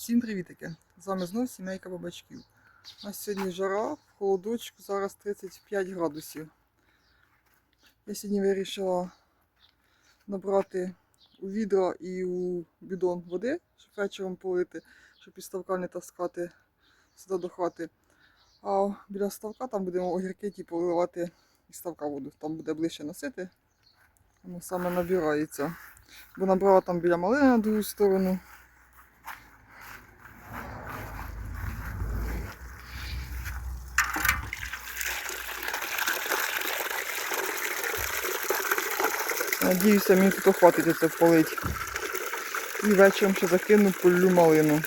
Всім привітики! З вами знов сімейка бабачків. У нас сьогодні жара, в холодочку, зараз 35 градусів. Я сьогодні вирішила набрати у відра і у бідон води, щоб вечором полити, щоб із ставка не таскати сюди до хати. А біля ставка там будемо огірки ті поливати із ставка воду. Там буде ближче носити. Воно саме набирається. Бо набрала там біля малини на другу сторону. Надіюся, мені тут хватить це полить. І вечором ще закину полю малину.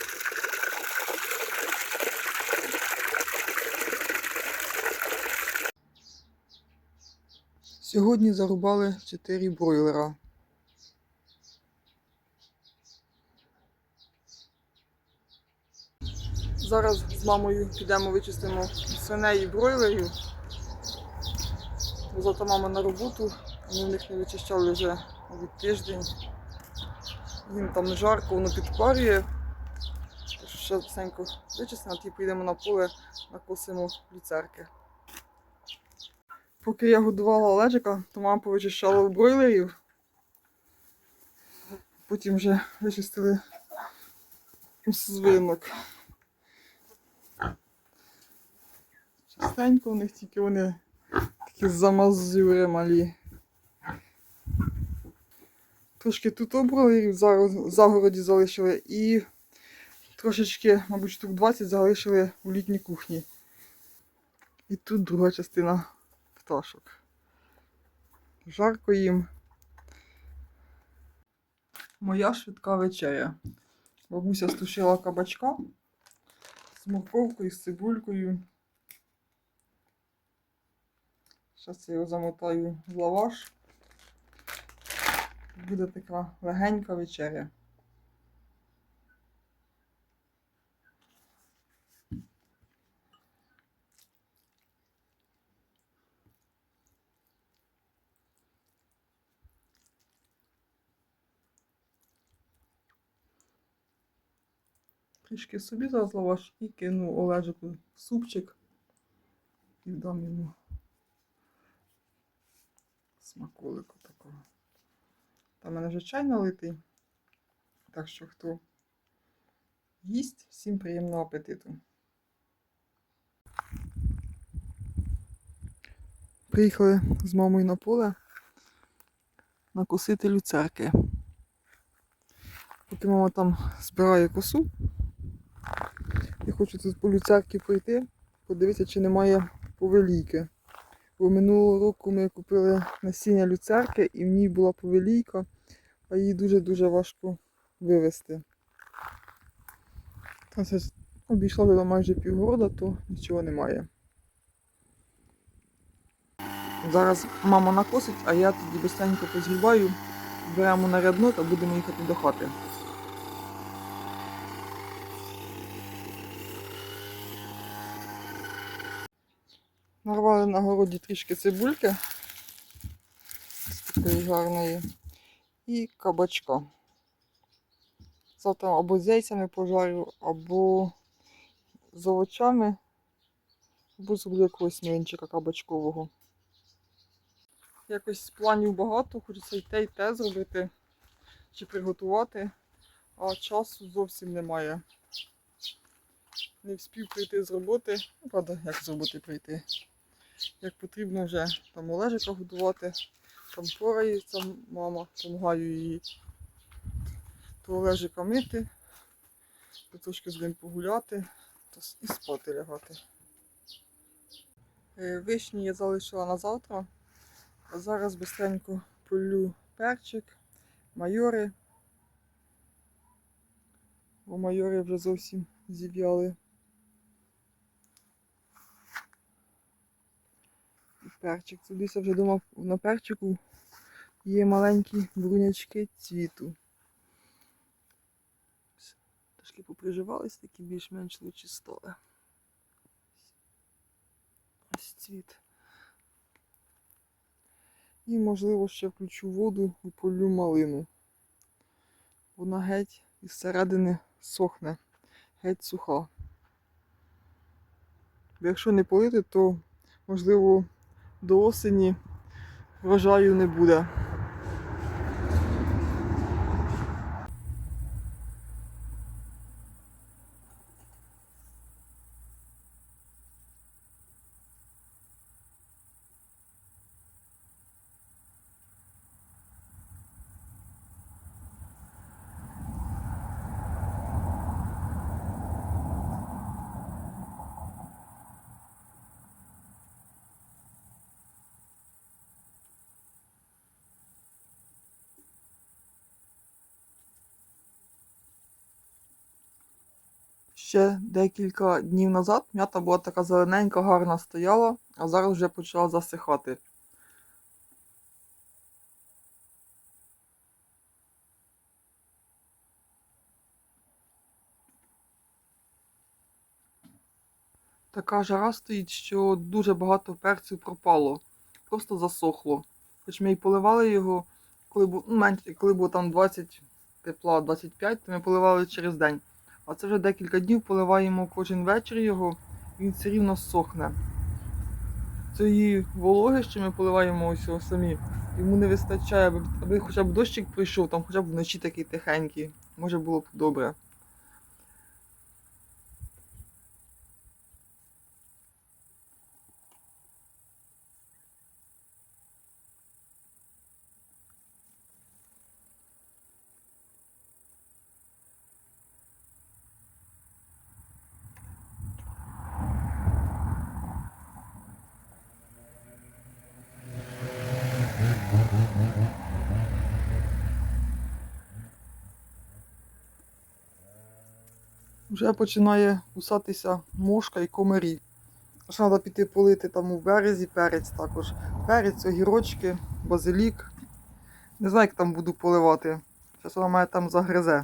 Сьогодні зарубали 4 бройлера. Зараз з мамою підемо вичистимо свиней і бройлерів. Завтра мама на роботу, ми в них не вичищали вже мабуть, тиждень. Їм там жарко, воно підпарює. Ще всенько вичистимо, тоді поїдемо на поле, накосимо люцерки. Поки я годувала Олежика, то мама повичищала бройлерів. Потім вже вичистили свинок. Частенько у них тільки вони такі замазюри малі. Трошки тут обрали, в загороді залишили і трошечки, мабуть, штук 20 залишили у літній кухні. І тут друга частина пташок. Жарко їм. Моя швидка вечеря. Бабуся стушила кабачка з морковкою, з цибулькою. Зараз я його замотаю в лаваш. Буде така легенька вечеря. Трішки собі зараз лаваш і кину Олежику супчик і дам йому смаколику такого. Там мене вже чай налитий. Так що хто їсть, всім приємного апетиту. Приїхали з мамою на поле накосити люцерки. Поки мама там збирає косу, я хочу тут по люцерки пройти, подивитися, чи немає повелійки. Бо минулого року ми купили насіння люцерки і в ній була повелійка, а її дуже-дуже важко вивезти. Та це обійшла вже майже півгорода, то нічого немає. Зараз мама накосить, а я тоді бистренько позгрібаю, беремо нарядно та будемо їхати до хати. Нарвали на городі трішки цибульки з такої гарної і кабачка. Завтра або з яйцями пожарю, або з овочами, або зроблю якогось млинчика кабачкового. Якось планів багато, хочеться й те, й те зробити чи приготувати, а часу зовсім немає. Не вспів прийти з роботи. Ну, правда, як з роботи прийти. Як потрібно вже там Олежика годувати, там порається мама, допомагаю їй то Олежика мити, то трошки з ним погуляти, то і спати лягати. Е, Вишні я залишила на завтра. А зараз бистренько полю перчик, майори. Бо майори вже зовсім зів'яли. І перчик. Туди вже думав, на перчику є маленькі брунячки цвіту. Трошки поприживались, такі більш-менш лучі столи. Ось цвіт. І, можливо, ще включу воду і полю малину. Вона геть із середини сохне. геть суха. Якщо не полити, то можливо до осені врожаю не буде. Ще декілька днів назад м'ята була така зелененька, гарна стояла, а зараз вже почала засихати. Така жара стоїть, що дуже багато перцю пропало, просто засохло. Хоч ми й поливали його, коли було, ну, коли було там 20 тепла, 25, то ми поливали через день. А це вже декілька днів поливаємо кожен вечір його, він все рівно сохне. Цієї вологи, що ми поливаємо ось його самі, йому не вистачає, аби, хоча б дощик прийшов, там хоча б вночі такий тихенький, може було б добре. Вже починає кусатися мошка і комарі. Аж треба піти полити там у березі перець також. Перець, огірочки, базилік. Не знаю, як там буду поливати. Зараз вона мене там загризе.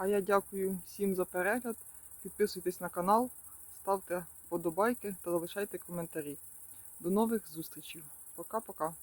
А я дякую всім за перегляд. Підписуйтесь на канал, ставте вподобайки та залишайте коментарі. До нових зустрічей. Пока-пока.